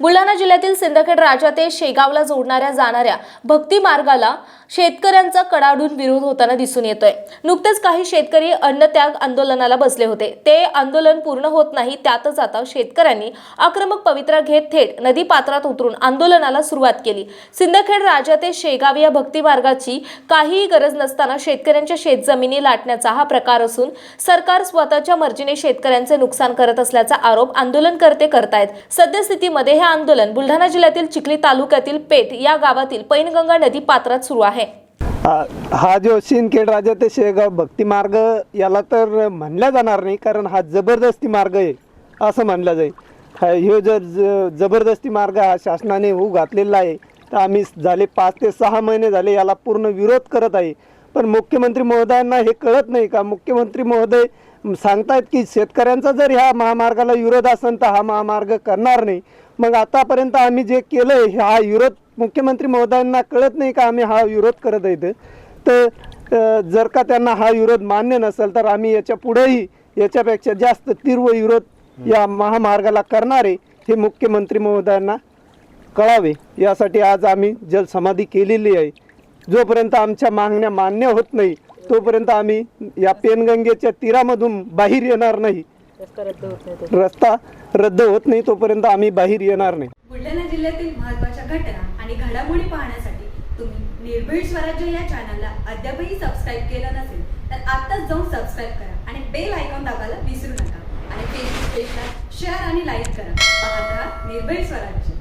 बुलढाणा जिल्ह्यातील सिंदखेड राजा ते शेगावला जोडणाऱ्या जाणाऱ्या भक्ती मार्गाला शेतकऱ्यांचा कडाडून विरोध होताना दिसून येतोय. नुकतेच काही शेतकरी अन्नत्याग आंदोलनाला बसले होते. ते आंदोलन पूर्ण होत नाही त्यातच आता शेतकऱ्यांनी आक्रमक पवित्रा घेत थेट नदी पात्रात उतरून आंदोलनाला सुरुवात केली. सिंदखेड राजा ते शेगाव या भक्ती मार्गाची काहीही गरज नसताना शेतकऱ्यांच्या शेतजमिनी लाटण्याचा हा प्रकार असून सरकार स्वतःच्या मर्जीने शेतकऱ्यांचे नुकसान करत असल्याचा आरोप आंदोलनकर्ते करतायत. सद्यस्थितीमध्ये हे आंदोलन बुलढाणा जिल्ह्यातील चिखली तालुक्यातील पेठ या गावातील पैनगंगा नदी पात्रात सुरू आहे. हा जो सिंदखेड राजा ते शेगाव भक्ती मार्ग याला तर म्हणल्या जाणार नाही कारण हा जबरदस्ती मार्ग आहे असं म्हणलं जाईल. हा ह्यो जर जबरदस्ती मार्ग हा शासनाने होऊ घातलेला आहे तर आम्ही झाले पाच ते सहा महिने झाले याला पूर्ण विरोध करत आहे. पण मुख्यमंत्री महोदयांना हे कळत नाही का? मुख्यमंत्री महोदय सांगतायत की शेतकऱ्यांचा जर ह्या महामार्गाला विरोध असेल तर हा महामार्ग करणार नाही. मग आतापर्यंत आम्ही जे केलं हा विरोध मुख्यमंत्री महोदयांना कळत नाही का आम्ही हा विरोध करत आहे तर जर का त्यांना हा विरोध मान्य नसेल तर आम्ही याच्या पुढेही याच्यापेक्षा जास्त तीव्र विरोध या महामार्गाला करणारे हे मुख्यमंत्री महोदयांना कळावे. यासाठी आज आम्ही जलसमाधी केलेली आहे. जोपर्यंत आमच्या मागण्या मान्य होत नाही तोपर्यंत आम्ही या पेनगंगेच्या तीरामधून बाहेर येणार नाही. रस्ता रद्द होत नाही तोपर्यंत. आम्ही बाहेर येणार नाही. बुलढाणा जिल्ह्यातील महत्त्वाच्या घटना आणि घडामोडी पाहण्यासाठी तुम्ही निर्भीड स्वराज्य या चॅनलला अद्यापही सबस्क्राईब केलं नसेल तर आत्ताच जाऊन सबस्क्राईब करा आणि बेल आयकॉन दाबायला विसरू नका. आणि फेसबुक पेजला शेअर आणि लाईक करा. पाहत राहा निर्भीड स्वराज्य.